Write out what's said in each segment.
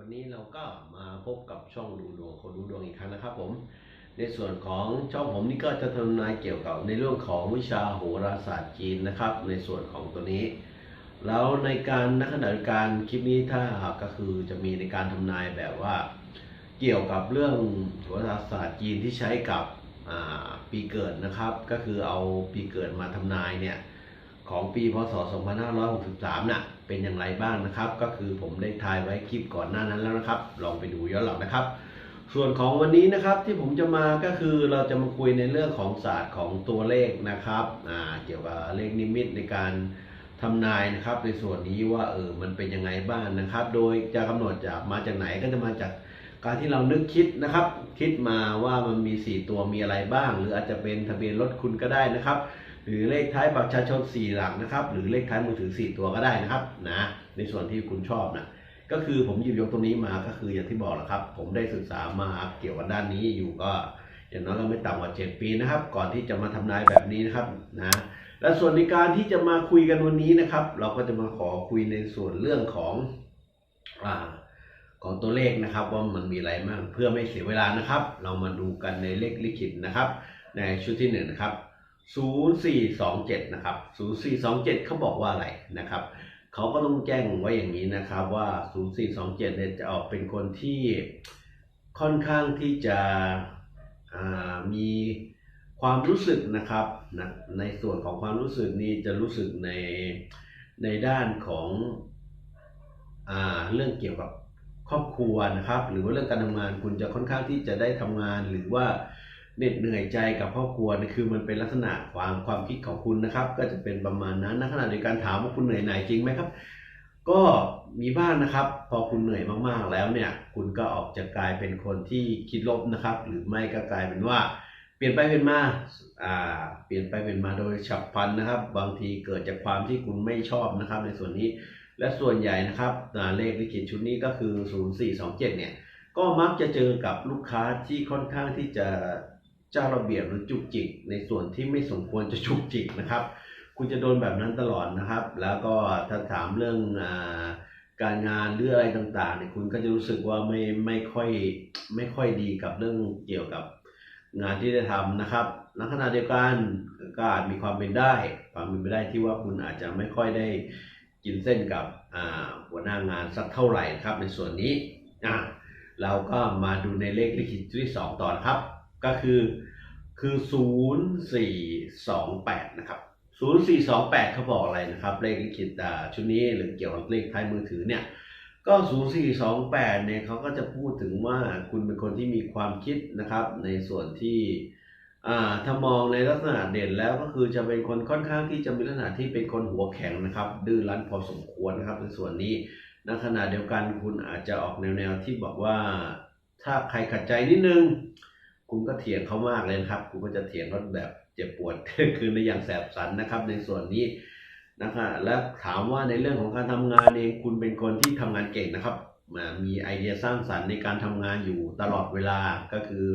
วันนี้เราก็มาพบกับช่องดูดวงคนดูดวงอีกครั้งนะครับผม ในส่วนของช่องผมนี่ก็จะทำนายเกี่ยวกับในเรื่องของวิชาโหราศาสตร์จีนนะครับ ในส่วนของตัวนี้ แล้วในการนักขณะการคลิปนี้ถ้าหากก็คือจะมีในการทำนายแบบว่า เกี่ยวกับเรื่องโหราศาสตร์จีนที่ใช้กับปีเกิดนะครับ ก็คือเอาปีเกิดมาทำนายเนี่ย ของปีพศ 2563 น่ะ เป็นอย่างไรบ้างนะครับ ก็คือผมได้ทายไว้คลิปก่อนหน้านั้นแล้วนะครับ ลองไปดูย้อนหลังนะครับ ส่วนของวันนี้นะครับที่ผมจะมาก็คือเราจะมาคุยในเรื่องของศาสตร์ของตัวเลขนะครับอ่าเกี่ยวกับเลขนิมิตในการทำนายนะครับในส่วนนี้ว่าเออมันเป็นยังไงบ้างนะครับ โดยจะกำหนดจากมาจากไหนก็จะมาจากการที่เรานึกคิดนะครับ คิดมาว่ามันมี 4 ตัวมีอะไรบ้าง หรืออาจจะเป็นทะเบียนรถคุณก็ได้นะครับ หรือเลขท้ายบัตรประชาชน 4 หลักนะครับ หรือเลขท้ายมือถือ 4 ตัวก็ได้นะครับนะในส่วนที่คุณชอบนะก็คือผมหยิบยกตรงนี้มาก็คืออย่างที่บอกแหละครับ ผมได้ศึกษามาเกี่ยวกับด้านนี้อยู่ก็อย่างน้อยก็ไม่ต่ำกว่า 7 ปีนะครับ ก่อนที่จะมาทำนายแบบนี้นะครับนะและส่วนในการที่จะมาคุยกันวันนี้นะครับ เราก็จะมาขอคุยในส่วนเรื่องของอ่าของตัวเลขนะครับว่ามันมีอะไรบ้างเพื่อไม่เสียเวลานะครับ เรามาดูกันในเลขลิขิตนะครับ ในชุดที่หนึ่งนะครับ 0427 นะครับ 0427เขาบอกว่าอะไรนะครับ เขาก็ต้องแจ้งไว้อย่างนี้นะครับว่า 0427เนี่ยจะออกเป็นคนที่ค่อนข้างที่จะมีความรู้สึกนะครับนะในส่วนของความรู้สึกนี้จะรู้สึกในในด้านของอเรื่องเกี่ยวกับครอบครัวนะครับ หรือว่าเรื่องการทำงานคุณจะค่อนข้างที่จะได้ทำงานหรือว่า เหน็ดเหนื่อยใจกับครอบครัวนี่คือมันเป็นลักษณะความความคิดของคุณนะครับ ก็จะเป็นประมาณนั้นในขณะเดียกันถามว่าคุณเหนื่อยหน่ายจริงไหมครับ ก็มีบ้างนะครับ พอคุณเหนื่อยมากๆแล้วเนี่ย คุณก็ออกจะกลายเป็นคนที่คิดลบนะครับ หรือไม่ก็กลายเป็นว่าเปลี่ยนไปเป็นมาอ่า เปลี่ยนไปเป็นมาโดยฉับพลันนะครับ บางทีเกิดจากความที่คุณไม่ชอบนะครับ ในส่วนนี้และส่วนใหญ่นะครับเลขลิขิตชุดนี้ก็คือ 0427 เนี่ย ก็มักจะเจอกับลูกค้าที่ค่อนข้างที่จะ เจ้าระเบียบหรือจุกจิก ในส่วนที่ไม่สมควรจะจุกจิกนะครับ คุณจะโดนแบบนั้นตลอดนะครับ แล้วก็ถ้าถามเรื่องอการงานหรืออะไรต่างๆเนี่ยคุณก็จะรู้สึกว่าไม่ไม่ค่อยไม่ค่อยดีกับเรื่องเกี่ยวกับงานที่ได้ทำนะครับในขณะเดียวกันก็อาจมีความเป็นได้ ความเป็นไปได้ที่ว่าคุณอาจจะไม่ค่อยได้กินเส้นกับหัวหน้างานสักเท่าไหร่นะครับในส่วนนี้อะเราก็มาดูในเลขลิขิตที่สองต่อนครับ ก็คือคือศูนย์สี่สองแปดนะครับศูนย์สี่สองแปดเขาบอกอะไรนะครับ เลขลิขิตอ่าชุดนี้หรือเกี่ยวกับเลขท้ายมือถือเนี่ย ก็ศูนย์สี่สองแปดเนี่ยเขาก็จะพูดถึงว่าคุณเป็นคนที่มีความคิดนะครับ ในส่วนที่อ่าถ้ามองในลักษณะเด่นแล้วก็คือจะเป็นคนค่อนข้างที่จะมีลักษณะที่เป็นคนหัวแข็งนะครับ ดื้อรั้นพอสมควรนะครับ ในส่วนนี้ในขณะเดียวกันคุณอาจจะออกแนวๆที่บอกว่าถ้าใครขัดใจนิดนึง คุณก็เถียงเขามากเลยครับ คุณก็จะเถียงเขาแบบเจ็บปวดคือในอย่างแสบสันนะครับ ในส่วนนี้นะครับและถามว่าในเรื่องของการทำงานเองคุณเป็นคนที่ทำงานเก่งนะครับมีไอเดียสร้างสรรค์ในการทำงานอยู่ตลอดเวลาก็คือ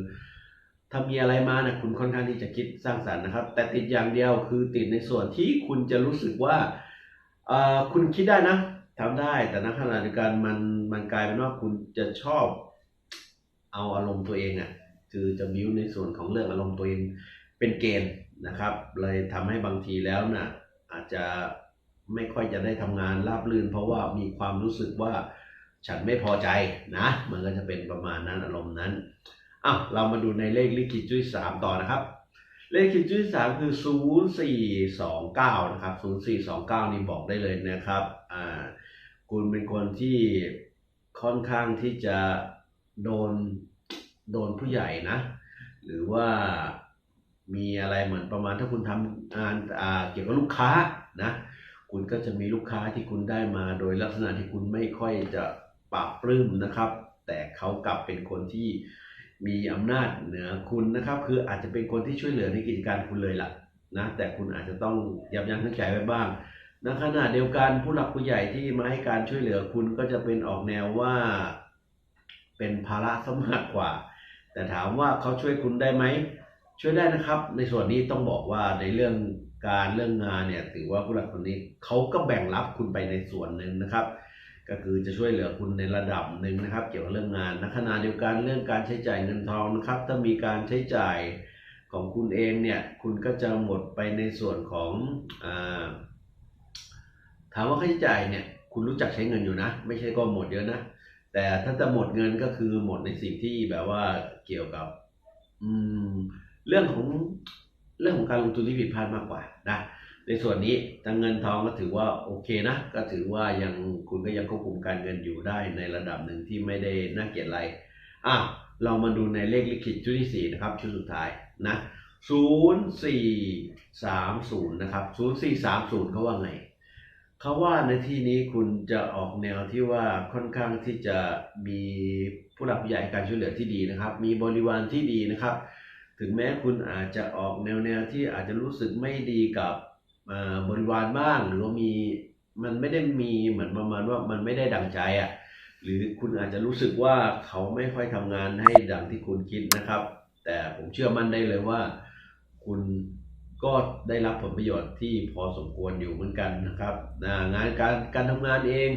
ถ้ามีอะไรมานะคุณค่อนข้างที่จะคิดสร้างสรรค์นะครับ แต่ติดอย่างเดียวคือติดในส่วนที่คุณจะรู้สึกว่าคุณคิดได้นะทำได้แต่ณขณะเดียวกันมันมันกลายเป็นว่าคุณจะชอบเอาอารมณ์ตัวเองอะ่ะ คือจะบิ้วในส่วนของเรื่องอารมณ์ตัวเองเป็นเกณฑ์นะครับ เลยทำให้บางทีแล้วน่ะอาจจะไม่ค่อยจะได้ทำงานราบรื่น เพราะว่ามีความรู้สึกว่าฉันไม่พอใจนะ มันก็จะเป็นประมาณนั้นอารมณ์นั้นอะเรามาดูในเลขลิขิตจุ้ยสามต่อนะครับ เลขลิขิตจุ้ยสามคือศูนย์สี่สองเก้านะครับศูนย์สี่สองเก้านี่บอกได้เลยนะครับอ่าคุณเป็นคนที่ค่อนข้างที่จะโดน โดนผู้ใหญ่นะ หรือว่ามีอะไรเหมือนประมาณถ้าคุณทำงานเกี่ยวกับลูกค้านะ คุณก็จะมีลูกค้าที่คุณได้มาโดยลักษณะที่คุณไม่ค่อยจะปรับปลื้มนะครับ แต่เขากลับเป็นคนที่มีอำนาจเหนือคุณนะครับ คืออาจจะเป็นคนที่ช่วยเหลือในกิจการคุณเลยล่ะนะแต่คุณอาจจะต้องยับยั้งชั่งใจไว้บ้างในขณะเดียวกันผู้หลักผู้ใหญ่ที่มาให้การช่วยเหลือคุณก็จะเป็นออกแนวว่า เป็นภาระสมากกว่า แต่ถามว่าเขาช่วยคุณได้ไหม ช่วยได้นะครับ ในส่วนนี้ต้องบอกว่าในเรื่องการเรื่องงานเนี่ยถือว่าผู้หลักคนนี้เขาก็แบ่งรับคุณไปในส่วนหนึ่งนะครับ ก็คือจะช่วยเหลือคุณในระดับหนึ่งนะครับ เกี่ยวกับเรื่องงานในขณะเดียวกันเรื่องการใช้จ่ายเงินทองนะครับ ถ้ามีการใช้จ่ายของคุณเองเนี่ยคุณก็จะหมดไปในส่วนของอถามว่าค่าใช้จ่ายเนี่ยคุณรู้จักใช้เงินอยู่นะ ไม่ใช่ก็หมดเยอะนะ แต่ถ้าจะหมดเงินก็คือหมดในสิ่งที่แบบว่าเกี่ยวกับ อืม เรื่องของเรื่องของการลงทุนที่ผิดพลาดมากกว่านะในส่วนนี้ทางเงินทองก็ถือว่าโอเคนะ ก็ถือว่ายังคุณก็ยังควบคุมการเงินอยู่ได้ในระดับหนึ่งที่ไม่ได้น่าเกลียดอะไรอะเรามาดูในเลขลิขิตชุดที่สี่นะครับ ชุดสุดท้ายนะศูนย์สี่สามศูนย์นะครับศูนย์สี่สามศูนย์เขาว่าไง เขาว่าในที่นี้คุณจะออกแนวที่ว่าค่อนข้างที่จะมีผู้หลักผู้ใหญ่การช่วยเหลือที่ดีนะครับ มีบริวารที่ดีนะครับ ถึงแม้คุณอาจจะออกแนวแนวที่อาจจะรู้สึกไม่ดีกับบริวารบ้าง หรือว่ามีมันไม่ได้มีเหมือนประมาณว่ามันไม่ได้ดังใจอะหรือคุณอาจจะรู้สึกว่าเขาไม่ค่อยทำงานให้ดังที่คุณคิดนะครับ แต่ผมเชื่อมั่นได้เลยว่า คุณ ก็ได้รับผลประโยชน์ที่พอสมควรอยู่เหมือนกันนะครับงานการการทำงานเอง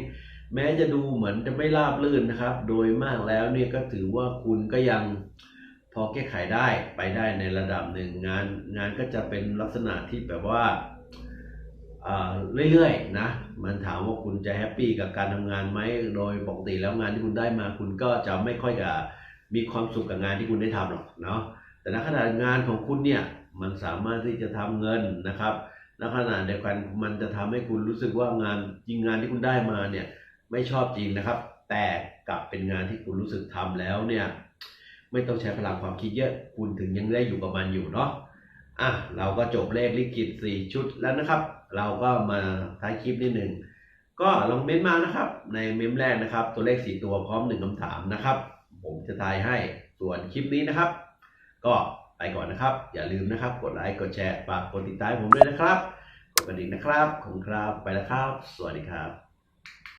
แม้จะดูเหมือนจะไม่ราบรื่นนะครับ โดยมากแล้วเนี่ยก็ถือว่าคุณก็ยังพอแก้ไขได้ไปได้ในระดับหนึ่งงาน งานก็จะเป็นลักษณะที่แบบว่าเรื่อยๆนะมันถามว่าคุณจะแฮปปี้กับการทำงานไหมโดยปกติแล้วงานที่คุณได้มาคุณก็จะไม่ค่อยกับมีความสุขกับงานที่คุณได้ทำหรอกเนาะ แต่ในขณะงานของคุณเนี่ยมันสามารถที่จะทำเงินนะครับในขณะเดียวกันมันจะทำให้คุณรู้สึกว่างานจริงงานที่คุณได้มาเนี่ยไม่ชอบจริงนะครับ แต่กลับเป็นงานที่คุณรู้สึกทำแล้วเนี่ยไม่ต้องใช้พลังความคิดเยอะคุณถึงยังได้อยู่กับมันอยู่เนาะอะเราก็จบเลขลิขิต4ชุดแล้วนะครับ เราก็มาท้ายคลิปนิดหนึ่งก็ลองเม้นต์มานะครับ ในเมมแรกนะครับ ตัวเลข 4 ตัวพร้อมหนึ่งคำถามนะครับ ผมจะทายให้ส่วนคลิปนี้นะครับ ก็ไปก่อนนะครับ อย่าลืมนะครับ กดไลค์กดแชร์ฝากกดติดตามผมด้วยนะครับกดกระดิ่งนะครับขอบคุณครับไปแล้วครับ สวัสดีครับ